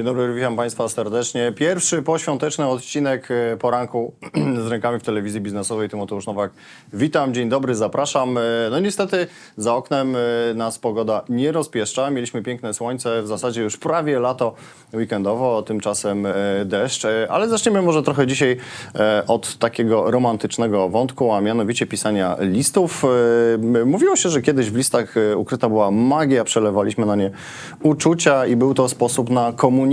Dzień dobry, witam Państwa serdecznie. Pierwszy poświąteczny odcinek e, poranku z rękami w telewizji biznesowej. Tymoteusz Nowak. Witam, dzień dobry, zapraszam. E, No niestety za oknem e, nas pogoda nie rozpieszcza. Mieliśmy piękne słońce, w zasadzie już prawie lato weekendowo, tymczasem deszcz. Ale zaczniemy może trochę dzisiaj od takiego romantycznego wątku, a mianowicie pisania listów. Mówiło się, że kiedyś w listach ukryta była magia, przelewaliśmy na nie uczucia i był to sposób na komunikację.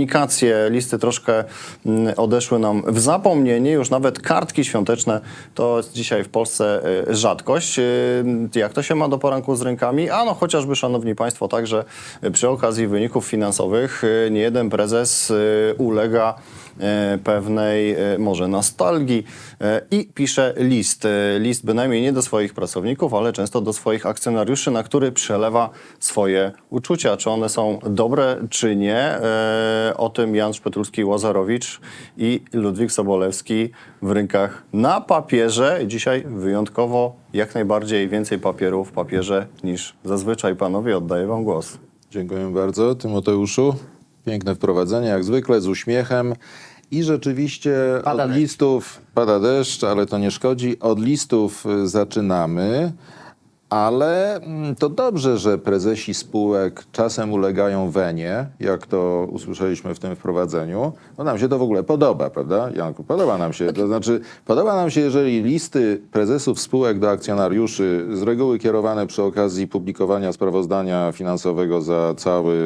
Listy troszkę mm, odeszły nam w zapomnienie, już nawet kartki świąteczne to jest dzisiaj w Polsce e, rzadkość. E, Jak to się ma do poranku z rękami? A no chociażby, szanowni państwo, także przy okazji wyników finansowych e, nie jeden prezes ulega pewnej e, może nostalgii e, i pisze list. E, List bynajmniej nie do swoich pracowników, ale często do swoich akcjonariuszy, na który przelewa swoje uczucia. Czy one są dobre, czy nie? E, O tym Jan Szpetrulski-Łazarowicz i Ludwik Sobolewski w rynkach na papierze. Dzisiaj wyjątkowo jak najbardziej więcej papieru w papierze niż zazwyczaj. Panowie, oddaję wam głos. Dziękuję bardzo, Tymoteuszu. Piękne wprowadzenie, jak zwykle, z uśmiechem. I rzeczywiście Pada od deszcz. listów pada deszcz, ale to nie szkodzi. Od listów y, zaczynamy, ale mm, to dobrze, że prezesi spółek czasem ulegają wenie, jak to usłyszeliśmy w tym wprowadzeniu. No nam się to w ogóle podoba, prawda, Janku? Podoba nam się. To znaczy, podoba nam się, jeżeli listy prezesów spółek do akcjonariuszy, z reguły kierowane przy okazji publikowania sprawozdania finansowego za cały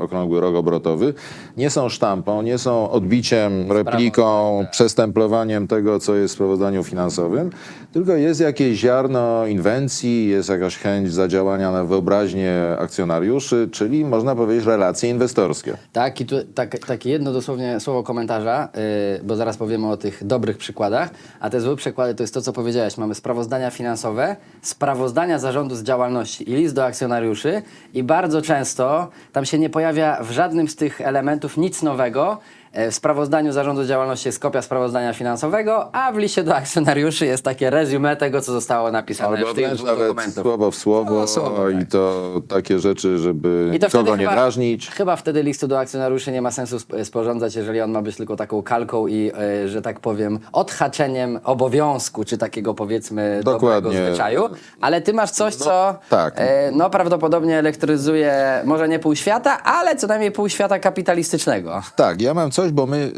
okrągły rok obrotowy, nie są sztampą, nie są odbiciem, repliką, przestemplowaniem tego, co jest w sprawozdaniu finansowym, tylko jest jakieś ziarno inwencji, jest jakaś chęć zadziałania na wyobraźnię akcjonariuszy, czyli można powiedzieć relacje inwestorskie. Tak, i tu tak, takie jedno dosłownie słowo komentarza, yy, bo zaraz powiemy o tych dobrych przykładach, a te złe przykłady to jest to, co powiedziałeś. Mamy sprawozdania finansowe, sprawozdania zarządu z działalności i list do akcjonariuszy i bardzo często tam się nie pojawia w żadnym z tych elementów nic nowego. E, W sprawozdaniu zarządu działalności jest kopia sprawozdania finansowego, a w liście do akcjonariuszy jest takie resume tego, co zostało napisane Albo w tych wręcz dwóch nawet dokumentach. słowo w słowo, No, słowo, i tak. to takie rzeczy, żeby I to wtedy nie chyba, drażnić. Chyba wtedy listu do akcjonariuszy nie ma sensu sp- sporządzać, jeżeli on ma być tylko taką kalką i, e, że tak powiem, odhaczeniem obowiązku, czy takiego powiedzmy Dokładnie. dobrego zwyczaju. Ale ty masz coś, co tak. e, no, prawdopodobnie elektryzuje może nie pół świata, ale co najmniej pół świata kapitalistycznego. Tak, ja mam coś, bo my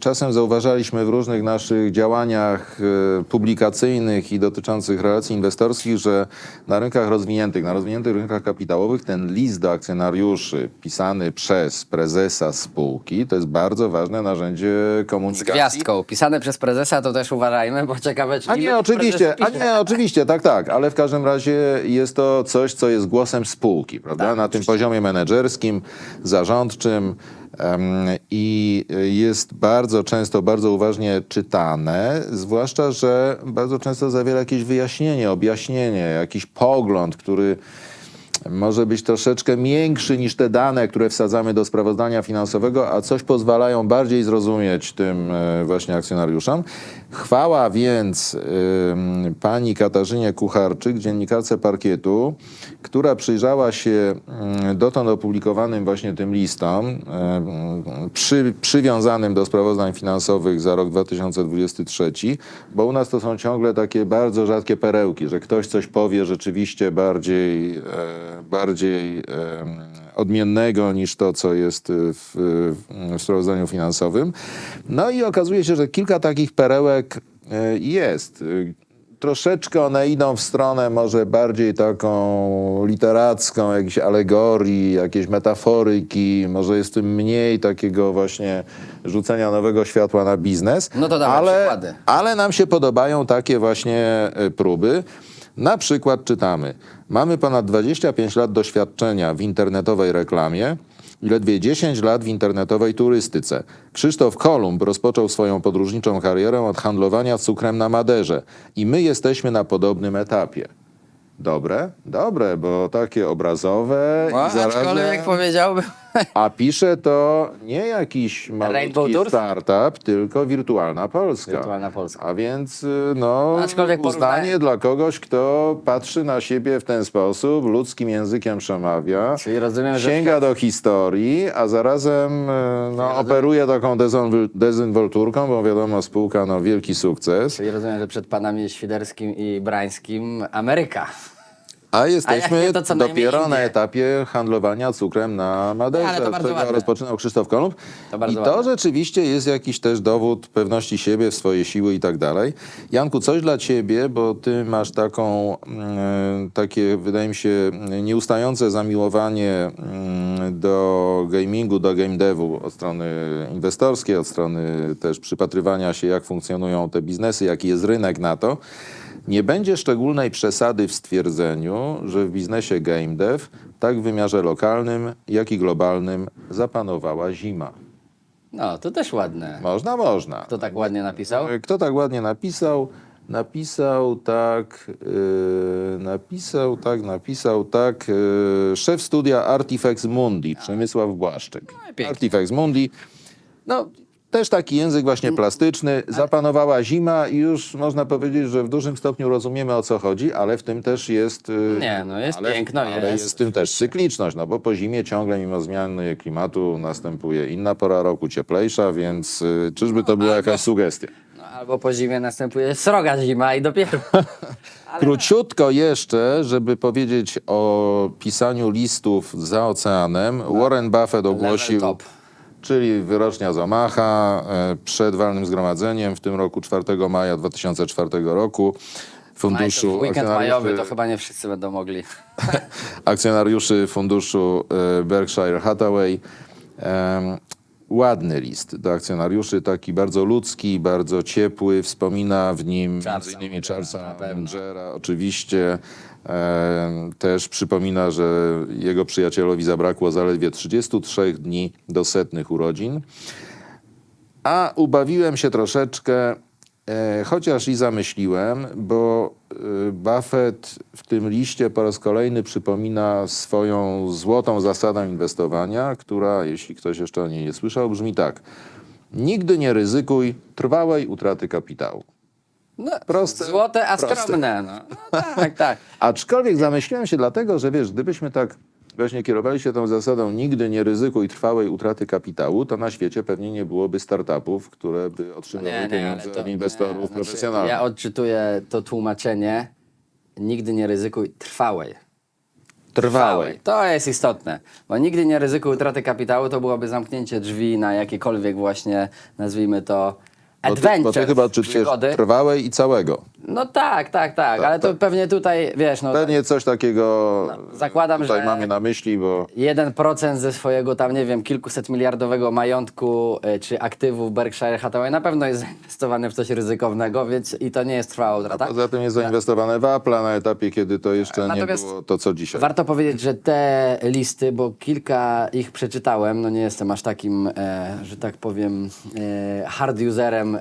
czasem zauważaliśmy w różnych naszych działaniach y, publikacyjnych i dotyczących relacji inwestorskich, że na rynkach rozwiniętych, na rozwiniętych rynkach kapitałowych ten list do akcjonariuszy pisany przez prezesa spółki to jest bardzo ważne narzędzie Z komunikacji. gwiazdką. Pisane przez prezesa to też uważajmy, bo ciekawe, czy A nie, oczywiście, a nie, oczywiście, tak, tak, ale w każdym razie jest to coś, co jest głosem spółki, prawda? Tak, Na tym poziomie menedżerskim, zarządczym i jest bardzo często, bardzo uważnie czytane, zwłaszcza, że bardzo często zawiera jakieś wyjaśnienie, objaśnienie, jakiś pogląd, który może być troszeczkę większy niż te dane, które wsadzamy do sprawozdania finansowego, a coś pozwalają bardziej zrozumieć tym e, właśnie akcjonariuszom. Chwała więc ym, pani Katarzynie Kucharczyk, dziennikarce parkietu, która przyjrzała się ym, dotąd opublikowanym właśnie tym listom, ym, przy, przywiązanym do sprawozdań finansowych za rok 2023, bo u nas to są ciągle takie bardzo rzadkie perełki, że ktoś coś powie rzeczywiście bardziej, e, bardziej em, odmiennego niż to, co jest w, w sprawozdaniu finansowym. No i okazuje się, że kilka takich perełek e, jest. Troszeczkę one idą w stronę może bardziej taką literacką, jakiejś alegorii, jakiejś metaforyki, może jest tym mniej takiego właśnie rzucenia nowego światła na biznes. No to dawaj ale, przykłady. ale nam się podobają takie właśnie próby. Na przykład czytamy: Mamy ponad 25 lat doświadczenia w internetowej reklamie i ledwie 10 lat w internetowej turystyce. Krzysztof Kolumb rozpoczął swoją podróżniczą karierę od handlowania cukrem na Maderze i my jesteśmy na podobnym etapie. Dobre? Dobre, bo takie obrazowe No, i zarazem... aczkolwiek powiedziałbym, A pisze to nie jakiś Rainbow malutki Tours? startup, tylko Wirtualna Polska. Wirtualna Polska. A więc y, no, Aczkolwiek uznanie porównanie- dla kogoś, kto patrzy na siebie w ten sposób, ludzkim językiem przemawia, Czyli rozumiem, że sięga do historii, a zarazem y, no, operuje taką dezynwol- dezynwolturką, bo wiadomo, spółka no, wielki sukces. Czyli rozumiem, że przed panami Świderskim i Brańskim Ameryka. A jesteśmy nie, to co najmniej dopiero na Indie. etapie handlowania cukrem na Maderze, Ale to bardzo ładne. rozpoczynał Krzysztof Kolumb. To bardzo I to ładne. rzeczywiście jest jakiś też dowód pewności siebie, w swoje siły i tak dalej. Janku, coś dla ciebie, bo ty masz taką, mm, takie, wydaje mi się, nieustające zamiłowanie mm, do gamingu, do game devu od strony inwestorskiej, od strony też przypatrywania się, jak funkcjonują te biznesy, jaki jest rynek na to. Nie będzie szczególnej przesady w stwierdzeniu, że w biznesie game dev, tak w wymiarze lokalnym, jak i globalnym, zapanowała zima. No, to też ładne. Można, można. Kto tak ładnie napisał? Kto tak ładnie napisał? Napisał tak, yy, napisał tak, napisał tak, yy, szef studia Artifex Mundi, Przemysław Błaszczyk. pięknie. Artifex Mundi, no też taki język właśnie plastyczny, zapanowała zima i już można powiedzieć, że w dużym stopniu rozumiemy o co chodzi, ale w tym też jest... yy, Nie, no jest piękno, ale jest. jest w tym też cykliczność, no bo po zimie ciągle mimo zmiany klimatu następuje inna pora roku, cieplejsza, więc yy, czyżby to była jakaś sugestia? No, albo po zimie następuje sroga zima i dopiero. Króciutko jeszcze, żeby powiedzieć o pisaniu listów za oceanem. Warren Buffett ogłosił, top. Czyli wyrocznia z Omaha e, przed walnym zgromadzeniem w tym roku 4 maja 2004 roku. Funduszu Weekend majowy to chyba nie wszyscy będą mogli. akcjonariuszy funduszu e, Berkshire Hathaway. Em, Ładny list do akcjonariuszy, taki bardzo ludzki, bardzo ciepły. Wspomina w nim Charlesa między innymi Mungera, Charlesa. Mungera, oczywiście. Też przypomina, że jego przyjacielowi zabrakło zaledwie 33 dni do setnych urodzin. A ubawiłem się troszeczkę, e, chociaż i zamyśliłem, bo e, Buffett w tym liście po raz kolejny przypomina swoją złotą zasadę inwestowania, która, jeśli ktoś jeszcze o niej nie słyszał, brzmi tak. Nigdy nie ryzykuj trwałej utraty kapitału. No, Proste, Złote, a proste. skromne. No. no tak, tak. Aczkolwiek zamyśliłem się dlatego, że wiesz, gdybyśmy tak właśnie kierowali się tą zasadą nigdy nie ryzykuj trwałej utraty kapitału, to na świecie pewnie nie byłoby startupów, które by otrzymywały pieniądze od inwestorów nie, znaczy, profesjonalnych. Ja odczytuję to tłumaczenie. Nigdy nie ryzykuj trwałej. Trwałej. To jest istotne, bo nigdy nie ryzykuj utraty kapitału, to byłoby zamknięcie drzwi na jakiekolwiek właśnie, nazwijmy to, Bo ty, bo adventure, ty chyba przygody. trwałej i całego. No tak, tak, tak, ale to pewnie tutaj, wiesz, no Pewnie coś takiego zakładam, tutaj że- mamy na myśli, bo 1% ze swojego tam, nie wiem, kilkuset miliardowego majątku y, czy aktywów Berkshire Hathaway na pewno jest zainwestowany w coś ryzykownego, więc i to nie jest trwała utrata. poza tym jest zainwestowane w Apple na etapie, kiedy to jeszcze Natomiast nie było to, co dzisiaj. Warto powiedzieć, że te listy, bo kilka ich przeczytałem, no nie jestem aż takim, e, że tak powiem, e, hard userem e,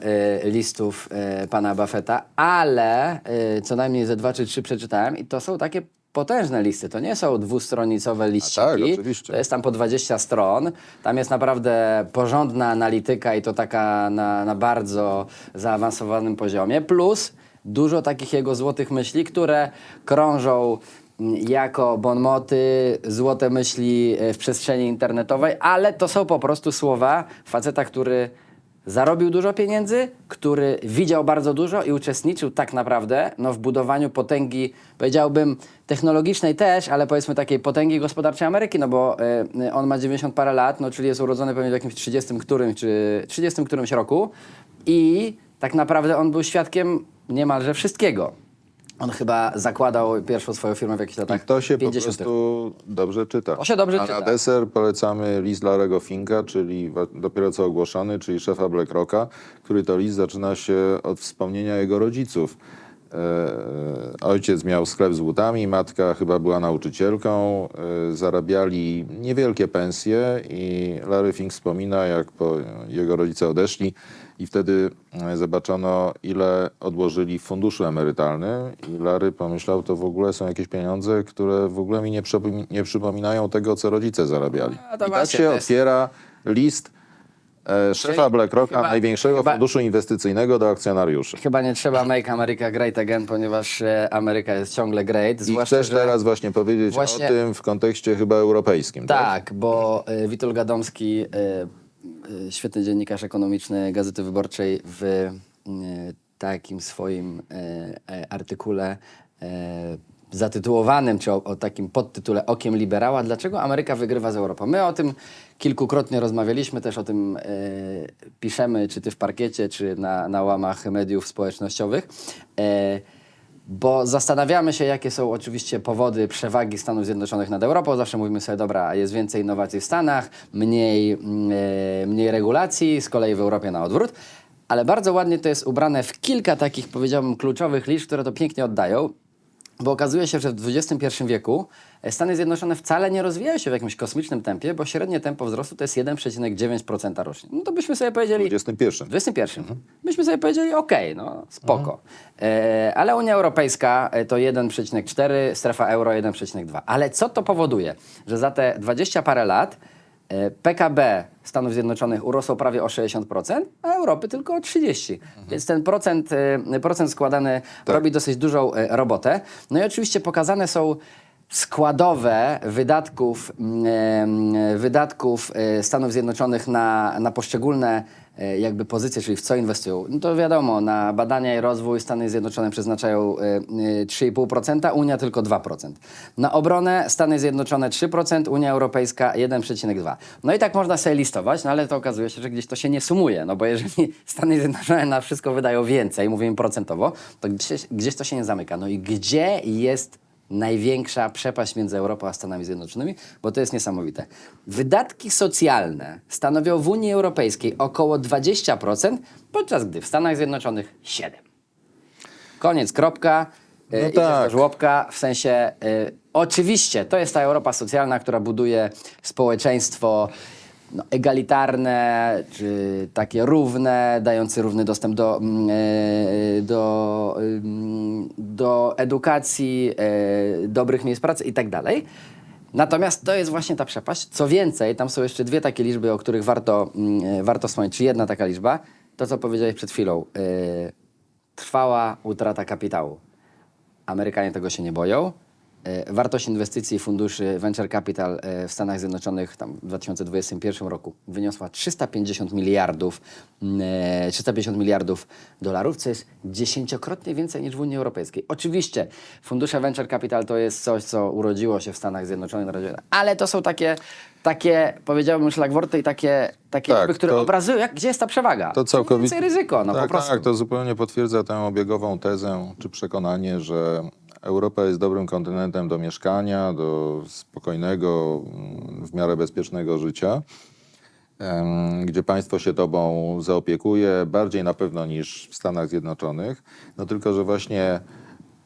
listów e, pana Buffetta, ale e, co najmniej ze dwa czy trzy przeczytałem i to są takie potężne listy. To nie są dwustronicowe liściki. tak, oczywiście. To jest tam po 20 stron. Tam jest naprawdę porządna analityka i to taka na, na bardzo zaawansowanym poziomie. Plus dużo takich jego złotych myśli, które krążą mm, jako bonmoty, złote myśli e, w przestrzeni internetowej, ale to są po prostu słowa faceta, który zarobił dużo pieniędzy, który widział bardzo dużo i uczestniczył tak naprawdę no, w budowaniu potęgi, powiedziałbym, technologicznej też, ale powiedzmy takiej potęgi gospodarczej Ameryki, no bo y, on ma 90 parę lat, no czyli jest urodzony pewnie w jakimś 30 którymś, czy 30 którymś roku i tak naprawdę on był świadkiem niemalże wszystkiego. On chyba zakładał pierwszą swoją firmę w jakichś latach To się 50. po prostu dobrze czyta. To się dobrze A czyta. na deser polecamy list Larego Finka, czyli wa- dopiero co ogłoszony, czyli szefa BlackRocka, który to list zaczyna się od wspomnienia jego rodziców. e, ojciec miał sklep z butami, matka chyba była nauczycielką, e, zarabiali niewielkie pensje i Larry Fink wspomina, jak po jego rodzice odeszli i wtedy e, zobaczono, ile odłożyli w funduszu emerytalnym i Larry pomyślał, to w ogóle są jakieś pieniądze, które w ogóle mi nie, nie przypominają tego, co rodzice zarabiali. To I tak właśnie, się to jest- otwiera list e, szefa BlackRocka, chyba- największego chyba- funduszu inwestycyjnego do akcjonariuszy. Chyba nie trzeba make America great again, ponieważ e, Ameryka jest ciągle great. I Zwłaszcza, chcesz że... teraz właśnie powiedzieć Właśnie- o tym w kontekście chyba europejskim, tak? Tak, bo y, Witold Gadomski, y, świetny dziennikarz ekonomiczny Gazety Wyborczej w y, takim swoim y, y, artykule y, zatytułowanym, czy o, o takim podtytule Okiem Liberała, dlaczego Ameryka wygrywa z Europą. My o tym kilkukrotnie rozmawialiśmy, też o tym y, piszemy, czy ty w parkiecie, czy na, na łamach mediów społecznościowych. Y, bo zastanawiamy się, jakie są oczywiście powody przewagi Stanów Zjednoczonych nad Europą. Zawsze mówimy sobie, dobra, jest więcej innowacji w Stanach, mniej, e, mniej regulacji, z kolei w Europie na odwrót. Ale bardzo ładnie to jest ubrane w kilka takich, powiedziałbym, kluczowych liczb, które to pięknie oddają. Bo okazuje się, że w XXI wieku e, Stany Zjednoczone wcale nie rozwijają się w jakimś kosmicznym tempie, bo średnie tempo wzrostu to jest 1,9% rocznie. No to byśmy sobie powiedzieli... W 21. W 21. Myśmy sobie powiedzieli, okej, no spoko. E, ale Unia Europejska e, to 1,4, strefa euro 1,2. Ale co to powoduje? Że za te 20 parę lat PKB Stanów Zjednoczonych urosło prawie o 60%, a Europy tylko o 30%. Więc ten procent, e, procent składany robi dosyć dużą e, robotę. No i oczywiście pokazane są składowe wydatków, mm, e, wydatków e, Stanów Zjednoczonych na, na poszczególne e, jakby pozycje, czyli w co inwestują. No to wiadomo, na badania i rozwój Stany Zjednoczone przeznaczają e, e, 3,5%, Unia tylko 2%. Na obronę Stany Zjednoczone 3%, Unia Europejska 1,2%. No i tak można sobie listować, no ale to okazuje się, że gdzieś to się nie sumuje, no bo jeżeli Stany Zjednoczone na wszystko wydają więcej, mówimy procentowo, to gdzieś, gdzieś to się nie zamyka. No i gdzie jest największa przepaść między Europą a Stanami Zjednoczonymi, bo to jest niesamowite. Wydatki socjalne stanowią w Unii Europejskiej około 20%, podczas gdy w Stanach Zjednoczonych 7%. Koniec, kropka. No No tak. żłobka, w sensie y, oczywiście to jest ta Europa socjalna, która buduje społeczeństwo no, egalitarne, czy takie równe, dające równy dostęp do, mm, e, do, ym, do edukacji, e, dobrych miejsc pracy i tak dalej. Natomiast to jest właśnie ta przepaść. Co więcej, tam są jeszcze dwie takie liczby, o których warto, mm, e, warto wspomnieć. Czy jedna taka liczba, to co powiedziałeś przed chwilą, trwała utrata kapitału. Amerykanie tego się nie boją. E, Wartość inwestycji funduszy Venture Capital e, w Stanach Zjednoczonych tam w 2021 roku wyniosła 350 miliardów, mm, e, 350 miliardów dolarów, co jest dziesięciokrotnie więcej niż w Unii Europejskiej. Oczywiście fundusze Venture Capital to jest coś, co urodziło się w Stanach Zjednoczonych, ale to są takie, takie powiedziałbym szlagworty i takie, takie Tak, liczby, które to- obrazują, jak, gdzie jest ta przewaga. To całkowicie. Więcej ryzyko, no tak, po prostu. Tak, to zupełnie potwierdza tę obiegową tezę czy przekonanie, że Europa jest dobrym kontynentem do mieszkania, do spokojnego, w miarę bezpiecznego życia, gdzie państwo się tobą zaopiekuje bardziej na pewno niż w Stanach Zjednoczonych. No tylko, że właśnie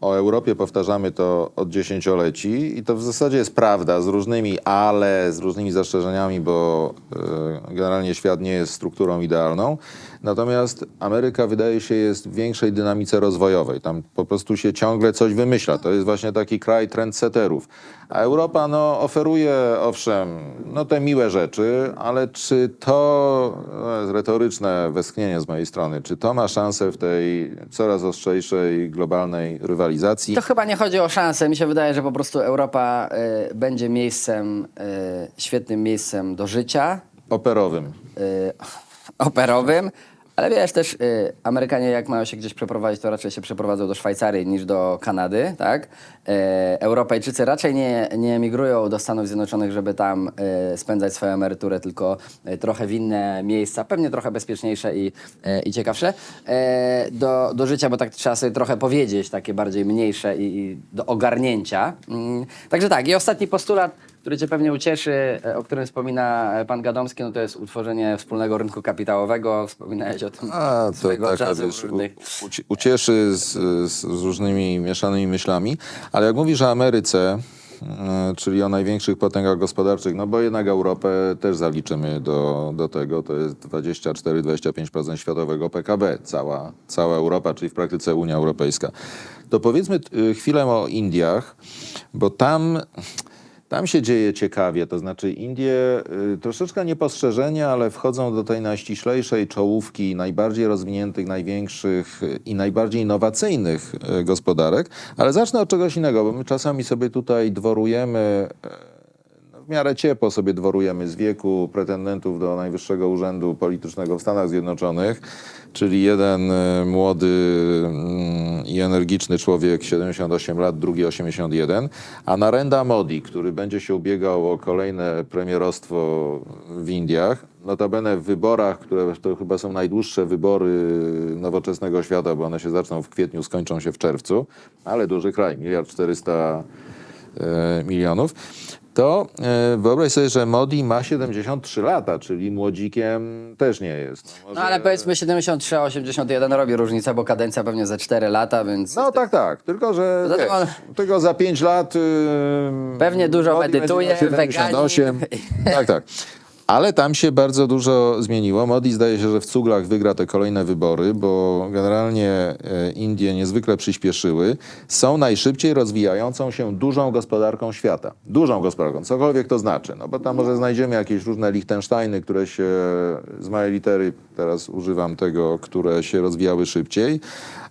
o Europie powtarzamy to od dziesięcioleci i to w zasadzie jest prawda z różnymi ale, z różnymi zastrzeżeniami, bo e, generalnie świat nie jest strukturą idealną. Natomiast Ameryka wydaje się jest w większej dynamice rozwojowej. Tam po prostu się ciągle coś wymyśla. To jest właśnie taki kraj trendsetterów. A Europa no, oferuje, owszem, no, te miłe rzeczy, ale czy to, no, jest retoryczne westchnienie z mojej strony, czy to ma szansę w tej coraz ostrzejszej globalnej rywalizacji? To chyba nie chodzi o szansę. Mi się wydaje, że po prostu Europa y, będzie miejscem, y, świetnym miejscem do życia, Operowym. y, operowym. Ale wiesz też, y, Amerykanie jak mają się gdzieś przeprowadzić, to raczej się przeprowadzą do Szwajcarii niż do Kanady, tak? Y, Europejczycy raczej nie, nie emigrują do Stanów Zjednoczonych, żeby tam y, spędzać swoją emeryturę, tylko y, trochę w inne miejsca, pewnie trochę bezpieczniejsze i, y, i ciekawsze y, do, do życia, bo tak trzeba sobie trochę powiedzieć, takie bardziej mniejsze i, i do ogarnięcia. Mm, Także tak, i ostatni postulat, który cię pewnie ucieszy, e, o którym wspomina e, pan Gadomski, no to jest utworzenie wspólnego rynku kapitałowego. Wspominałeś o tym A, to taka, wiesz, u, ucieszy z, z, różnymi mieszanymi myślami, ale jak mówisz o Ameryce, e, czyli o największych potęgach gospodarczych, no bo jednak Europę też zaliczymy do, do tego, to jest 24-25% światowego PKB, cała, cała Europa, czyli w praktyce Unia Europejska. To powiedzmy chwilę o Indiach, bo tam... Tam się dzieje ciekawie, to znaczy Indie y, troszeczkę niepostrzeżenie, ale wchodzą do tej najściślejszej czołówki najbardziej rozwiniętych, największych y, i najbardziej innowacyjnych y, gospodarek. Ale zacznę od czegoś innego, bo my czasami sobie tutaj dworujemy w miarę ciepło sobie dworujemy z wieku pretendentów do najwyższego urzędu politycznego w Stanach Zjednoczonych, czyli jeden y, młody mm, i energiczny człowiek, 78 lat, drugi 81, a Narendra Modi, który będzie się ubiegał o kolejne premierostwo w Indiach, notabene w wyborach, które to chyba są najdłuższe wybory nowoczesnego świata, bo one się zaczną w kwietniu, skończą się w czerwcu, ale duży kraj, miliard 400 e, milionów, to e, wyobraź sobie, że Modi ma 73 lata, czyli młodzikiem też nie jest. No ale powiedzmy 73, a 81 robi różnicę, bo kadencja pewnie za 4 lata, więc No tak, tak, tylko że Zatem wiesz, on- tylko za 5 lat yy, Pewnie dużo Modi medytuje, miał 78. Tak, tak. Ale tam się bardzo dużo zmieniło. Modi zdaje się, że w cuglach wygra te kolejne wybory, bo generalnie e, Indie niezwykle przyspieszyły. Są najszybciej rozwijającą się dużą gospodarką świata. Dużą gospodarką, cokolwiek to znaczy. No bo tam może znajdziemy jakieś różne Liechtensteiny, które się z małej litery, teraz używam tego, które się rozwijały szybciej.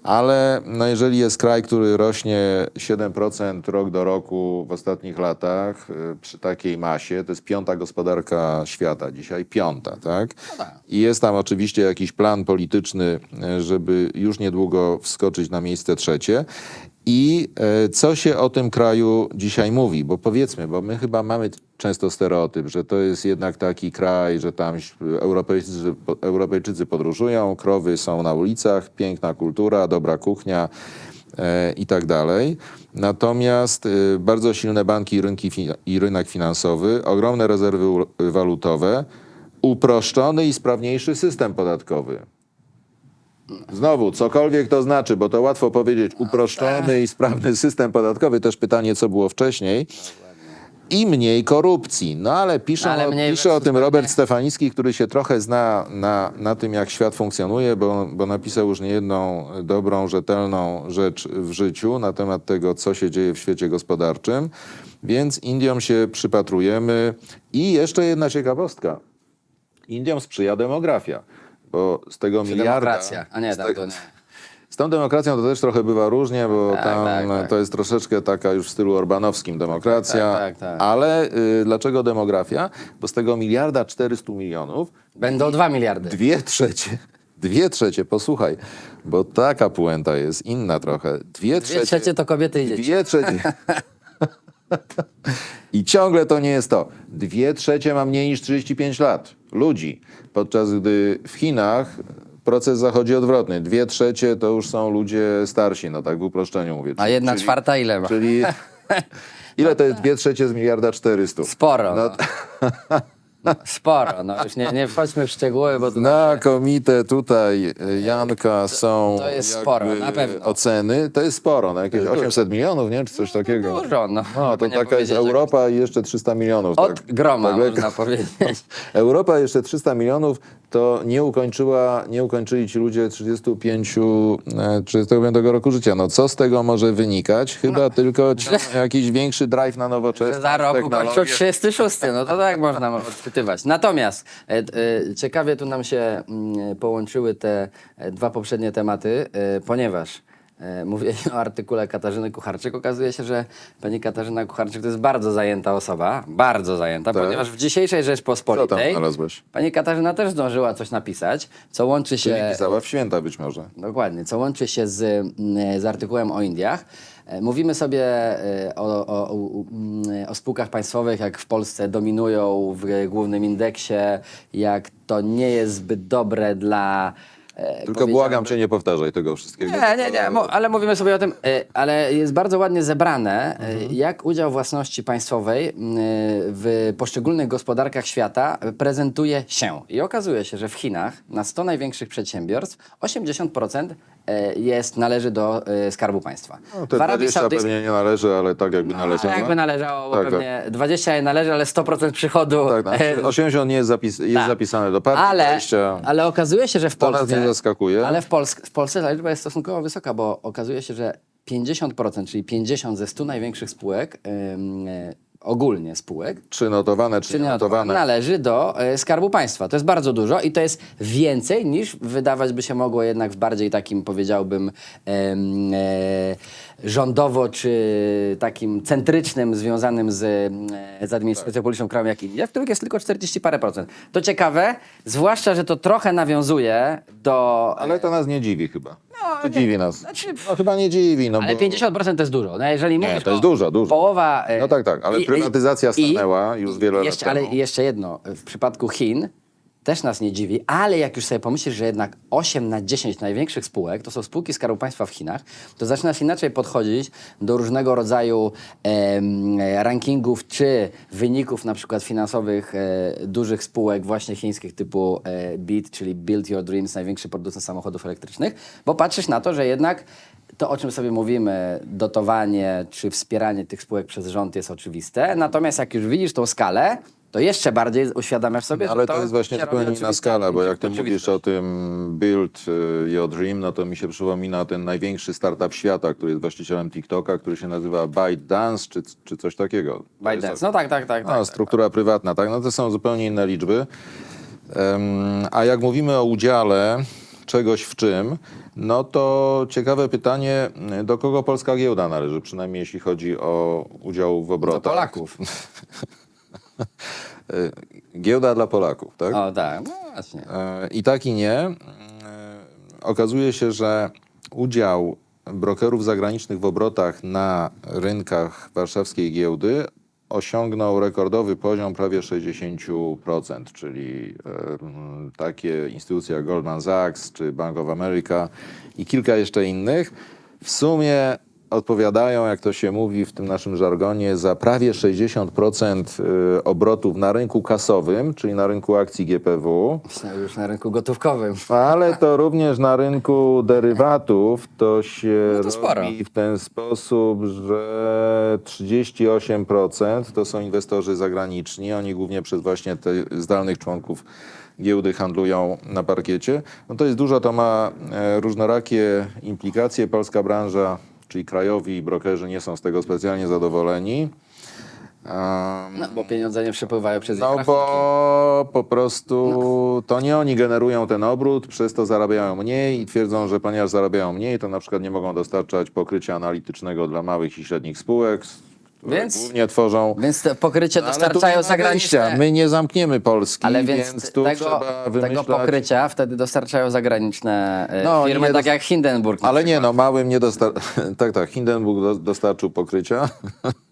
Ale no jeżeli jest kraj, który rośnie 7% rok do roku w ostatnich latach, y, przy takiej masie, to jest piąta gospodarka świata, dzisiaj piąta, tak? I jest tam oczywiście jakiś plan polityczny, y, żeby już niedługo wskoczyć na miejsce trzecie. I e, co się o tym kraju dzisiaj mówi? Bo powiedzmy, bo my chyba mamy często stereotyp, że to jest jednak taki kraj, że tam Europejczycy, Europejczycy podróżują, krowy są na ulicach, piękna kultura, dobra kuchnia e, i tak dalej. Natomiast e, bardzo silne banki i, rynki i rynek finansowy, ogromne rezerwy walutowe, uproszczony i sprawniejszy system podatkowy. Znowu, cokolwiek to znaczy, bo to łatwo powiedzieć, uproszczony i sprawny system podatkowy. Też pytanie, co było wcześniej. I mniej korupcji. No ale pisze, No, ale mniej pisze o tym Robert Stefanicki, który się trochę zna na, na tym, jak świat funkcjonuje, bo, bo napisał już niejedną dobrą, rzetelną rzecz w życiu na temat tego, co się dzieje w świecie gospodarczym. Więc Indiom się przypatrujemy. I jeszcze jedna ciekawostka. Indiom sprzyja demografia, bo z tego Czy miliarda... demokracja. A nie, z te- to nie. Z tą demokracją to też trochę bywa różnie, bo Tak, tam tak, tak. to jest troszeczkę taka już w stylu orbanowskim demokracja. Tak, tak, tak. Ale y, dlaczego demografia? Bo z tego miliarda 400 milionów Będą 2 miliardy. dwie trzecie, dwie trzecie, posłuchaj, bo taka puenta jest inna trochę. Dwie trzecie, Dwie trzecie to kobiety i dzieci. Dwie trzecie. I ciągle to nie jest to. Dwie trzecie ma mniej niż 35 lat ludzi. Podczas gdy w Chinach proces zachodzi odwrotny. Dwie trzecie to już są ludzie starsi, no tak w uproszczeniu mówię. A jedna Czyli- czwarta ile ma? Czyli ile to jest dwie trzecie z miliarda 400? Sporo. No, No. Sporo. No już nie, nie wchodźmy w szczegóły, bo to Znakomite tutaj y, Janka są to jest sporo, na pewno. oceny. To jest sporo, no jakieś 800 milionów, nie? Czy coś takiego. dużo. No, No, to taka jest Europa i jeszcze 300 milionów. Od tak, groma, tak można powiedzieć. Europa jeszcze 300 milionów to nie ukończyła, nie ukończyli ci ludzie 35, e, 35 roku życia. No co z tego może wynikać? Chyba tylko ci, jakiś większy drive na nowoczesne Że za rok technologie. 36, no to tak można odczytywać. Natomiast e, e, ciekawie tu nam się mm, połączyły te e, dwa poprzednie tematy, e, ponieważ e, mówię o artykule Katarzyny Kucharczyk. Okazuje się, że pani Katarzyna Kucharczyk to jest bardzo zajęta osoba, bardzo zajęta, Tak. ponieważ w dzisiejszej Co tam Rzeczpospolitej znalazłeś? pani Katarzyna też zdążyła coś napisać, co łączy się... Czyli pisała w święta być może. Dokładnie, co łączy się z, z artykułem o Indiach. E, Mówimy sobie e, o, o, o, mm, o spółkach państwowych, jak w Polsce dominują w głównym indeksie, jak to nie jest zbyt dobre dla e, Tylko powiedziałbym- błagam cię, nie powtarzaj tego wszystkiego. nie, nie, nie, mo- ale mówimy sobie o tym, e, ale jest bardzo ładnie zebrane, e, jak udział własności państwowej w poszczególnych gospodarkach świata prezentuje się. I okazuje się, że w Chinach na 100 największych przedsiębiorstw 80% e, jest, należy do e, Skarbu Państwa. No, te W Arabii 20 Saudyjskiej- pewnie nie należy, ale tak jakby a należało. jakby należało, Tak, tak. pewnie 20 nie należy, ale 100% przychodu. Tak, tak. e, 80 nie jest, zapis, jest tak. zapisane do partii, ale, 20... ale okazuje się, że w To Polsce. nie zaskakuje. Ale w, Polsk, w Polsce ta liczba jest stosunkowo wysoka, bo okazuje się, że 50%, czyli 50 ze 100 największych spółek, e, ogólnie spółek, Czy notowane, czy, czy nie nie notowane. należy do e, Skarbu Państwa. To jest bardzo dużo i to jest więcej niż wydawać by się mogło jednak w bardziej takim, powiedziałbym, em, e, rządowo czy takim centrycznym, związanym z, e, z administracją publiczną krajów jak Indie, w których jest tylko 40 parę procent. To ciekawe, zwłaszcza, że to trochę nawiązuje do... Ale to nas nie dziwi chyba. To dziwi nas. Znaczy, No chyba nie dziwi, no ale bo... 50% to jest dużo. No jeżeli mówisz to jest o- dużo, dużo. Połowa... e, No tak, tak, ale prywatyzacja stanęła już wiele lat jeszcze, temu. Ale jeszcze jedno, w przypadku Chin też nas nie dziwi, ale jak już sobie pomyślisz, że jednak 8 na 10 największych spółek to są spółki Skarbu Państwa w Chinach, to zaczynasz inaczej podchodzić do różnego rodzaju em, rankingów czy wyników na przykład finansowych e, dużych spółek właśnie chińskich typu e, BIT, czyli Build Your Dreams, największy producent samochodów elektrycznych, bo patrzysz na to, że jednak to, o czym sobie mówimy, dotowanie czy wspieranie tych spółek przez rząd jest oczywiste. Natomiast jak już widzisz tą skalę, to jeszcze bardziej uświadamiasz sobie, że Ale to jest właśnie zupełnie inna skala, bo jak ty mówisz o tym Build y, Your Dream, no to mi się przypomina ten największy startup świata, który jest właścicielem TikToka, który się nazywa ByteDance, czy, czy coś takiego. To ByteDance. No tak, tak, tak. No, tak. struktura prywatna, tak? No to są zupełnie inne liczby. Em, a jak mówimy o udziale czegoś w czym, no to ciekawe pytanie, do kogo polska giełda należy, przynajmniej jeśli chodzi o udział w Do obrotach. Polaków. Y, Giełda dla Polaków, tak? O tak, no właśnie. E, I tak i nie. E, Okazuje się, że udział brokerów zagranicznych w obrotach na rynkach warszawskiej giełdy osiągnął rekordowy poziom prawie 60%, czyli e, takie instytucje jak Goldman Sachs czy Bank of America i kilka jeszcze innych w sumie odpowiadają, jak to się mówi w tym naszym żargonie, za prawie 60% y, obrotów na rynku kasowym, czyli na rynku akcji GPW. Już na rynku gotówkowym. Ale to również na rynku derywatów to się No to sporo. robi w ten sposób, że 38% to są inwestorzy zagraniczni. Oni głównie przez właśnie te zdalnych członków giełdy handlują na parkiecie. No to jest dużo, to ma e, różnorakie implikacje. Polska branża, czyli krajowi brokerzy nie są z tego specjalnie zadowoleni. Em, No, bo pieniądze nie przepływają przez ich no rachunki. bo po prostu to nie oni generują ten obrót, przez to zarabiają mniej i twierdzą, że ponieważ zarabiają mniej, to na przykład nie mogą dostarczać pokrycia analitycznego dla małych i średnich spółek, które Więc- głównie tworzą... Więc te pokrycie Ale tu dostarczają nie ma zagraniczne. My nie zamkniemy Polski, Ale więc, tu tego, trzeba tego wymyślać... pokrycia wtedy dostarczają zagraniczne e, No, firmy, nie tak jak Hindenburg. na Ale nie, no małym nie dostarczył... tak, tak, Hindenburg do- dostarczył pokrycia.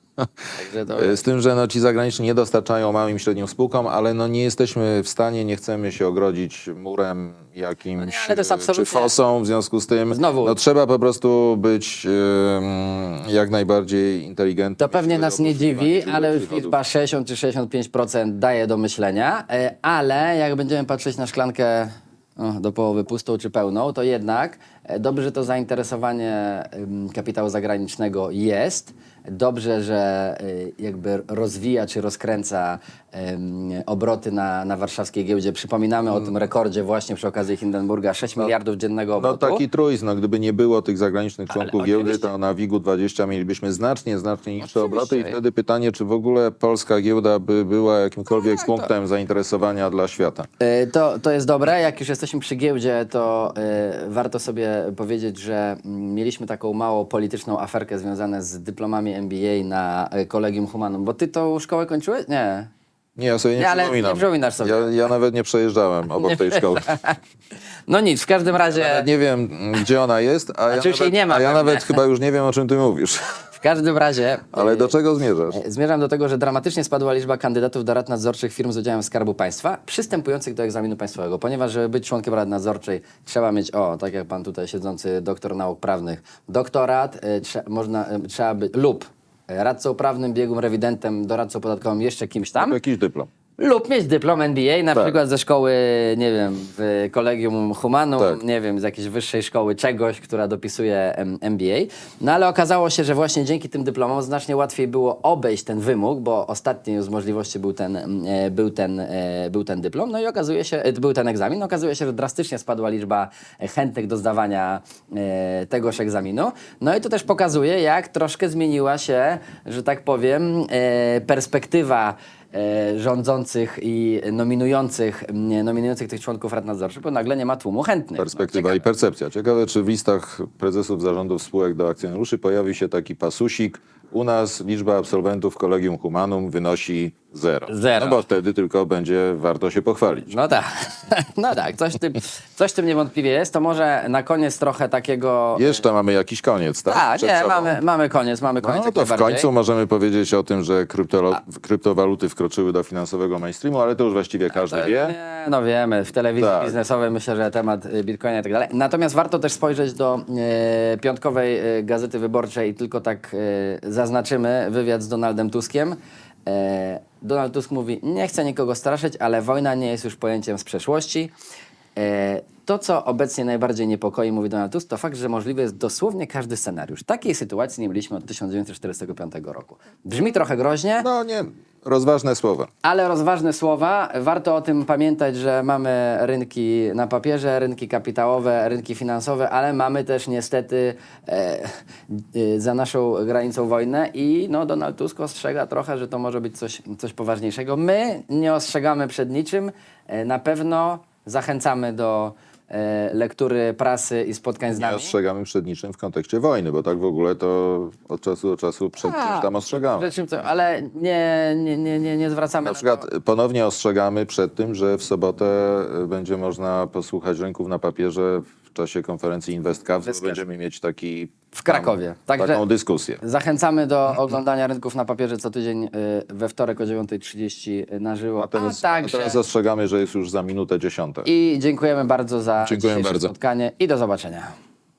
E, Z tym, że no, ci zagraniczni nie dostarczają małym i średnim spółkom, ale no, nie jesteśmy w stanie, nie chcemy się ogrodzić murem jakimś No nie, e, absolutnie- czy fosą, w związku z tym Znowu- no, trzeba po prostu być jak najbardziej inteligentnym. To pewnie nas nie dziwi, ale liczba 60 czy 65% daje do myślenia, e, ale jak będziemy patrzeć na szklankę do połowy pustą czy pełną, to jednak dobrze, że to zainteresowanie kapitału zagranicznego jest. Dobrze, że e, jakby rozwija czy rozkręca obroty na, na warszawskiej giełdzie. Przypominamy o tym rekordzie właśnie przy okazji Hindenburga, 6 miliardów dziennego No obrotu. taki trójzn, no, gdyby nie było tych zagranicznych członków giełdy, oczywiście. to na WIG-u 20 mielibyśmy znacznie, znacznie niższe obroty i wtedy pytanie, czy w ogóle polska giełda by była jakimkolwiek Tak, punktem zainteresowania dla świata. E, To, to jest dobre. Jak już jesteśmy przy giełdzie, to e, warto sobie powiedzieć, że mm, mieliśmy taką mało polityczną aferkę związaną z dyplomami MBA na e, Kolegium Humanum. Bo ty tą szkołę kończyłeś? Nie. Nie, ja sobie nie, Nie, ale przypominam. nie przypominasz sobie. Ja, ja nawet nie przejeżdżałem obok tej szkoły. No nic, w każdym razie, Nawet nie wiem, gdzie ona jest, a ja, Znaczy nawet, nie ma a ja pewnie. nawet chyba już nie wiem, o czym ty mówisz. w każdym razie... Ale y, do czego zmierzasz? Zmierzam do tego, że dramatycznie spadła liczba kandydatów do rad nadzorczych firm z udziałem Skarbu Państwa przystępujących do egzaminu państwowego, ponieważ żeby być członkiem rady nadzorczej trzeba mieć, o, tak jak pan tutaj siedzący doktor nauk prawnych, doktorat, y, trze, można, trzeba być, lub radcą prawnym, biegłym rewidentem, doradcą podatkowym, jeszcze kimś tam. Jakiś dyplom. Lub mieć dyplom NBA, na Tak. przykład ze szkoły, nie wiem, w Kolegium Humanum, Tak. nie wiem, z jakiejś wyższej szkoły czegoś, która dopisuje em, MBA. No ale okazało się, że właśnie dzięki tym dyplomom znacznie łatwiej było obejść ten wymóg, bo ostatnią z możliwości był ten, em, e, był ten, e, był ten dyplom, no i okazuje się, e, był ten egzamin, okazuje się, że drastycznie spadła liczba chętnych do zdawania e, tegoż egzaminu. No i to też pokazuje, jak troszkę zmieniła się, że tak powiem, e, perspektywa rządzących i nominujących, nominujących tych członków rad nadzorczych, bo nagle nie ma tłumu chętnych. Perspektywa i percepcja. Ciekawe, czy w listach prezesów zarządów spółek do akcjonariuszy pojawi się taki pasusik. U nas liczba absolwentów Kolegium Humanum wynosi zero. Zero. No bo wtedy tylko będzie warto się pochwalić. No tak, no tak, coś tym, coś tym niewątpliwie jest. To może na koniec trochę takiego... Jeszcze mamy jakiś koniec, tak? A, Przed nie, sobą. mamy, mamy koniec, mamy koniec. No jak to w najbardziej. końcu możemy powiedzieć o tym, że kryptolo- kryptowaluty wkroczyły do finansowego mainstreamu, ale to już właściwie każdy wie. Nie, no wiemy, w telewizji Tak. biznesowej myślę, że temat y, bitcoina i tak dalej. Natomiast warto też spojrzeć do e, piątkowej e, Gazety Wyborczej i tylko tak e, zaznaczymy wywiad z Donaldem Tuskiem. E, Donald Tusk mówi, nie chcę nikogo straszyć, ale wojna nie jest już pojęciem z przeszłości. E, to, co obecnie najbardziej niepokoi, mówi Donald Tusk, to fakt, że możliwy jest dosłownie każdy scenariusz. Takiej sytuacji nie mieliśmy od 1945 roku. Brzmi trochę groźnie, No nie, rozważne słowa. ale rozważne słowa. Warto o tym pamiętać, że mamy rynki na papierze, rynki kapitałowe, rynki finansowe, ale mamy też niestety e, e, za naszą granicą wojnę i no, Donald Tusk ostrzega trochę, że to może być coś, coś poważniejszego. My nie ostrzegamy przed niczym. E, na pewno zachęcamy do e, lektury prasy i spotkań z Nie nami. ostrzegamy przed niczym w kontekście wojny, bo tak w ogóle to od czasu do czasu przed A, czymś tam ostrzegamy. Przed czym co, ale nie, nie, nie, nie, nie zwracamy Na na przykład ponownie ostrzegamy przed tym, że w sobotę y, będzie można posłuchać rynków na papierze w czasie konferencji InvestCaps, będziemy mieć taki W Krakowie. Także- taką dyskusję. Zachęcamy do oglądania rynków na papierze co tydzień y, we wtorek o 9.30 na żywo. A teraz, A a także teraz ostrzegamy, że jest już za minutę dziesiąta. i dziękujemy bardzo za Dziękujemy dzisiejsze bardzo. spotkanie i do zobaczenia.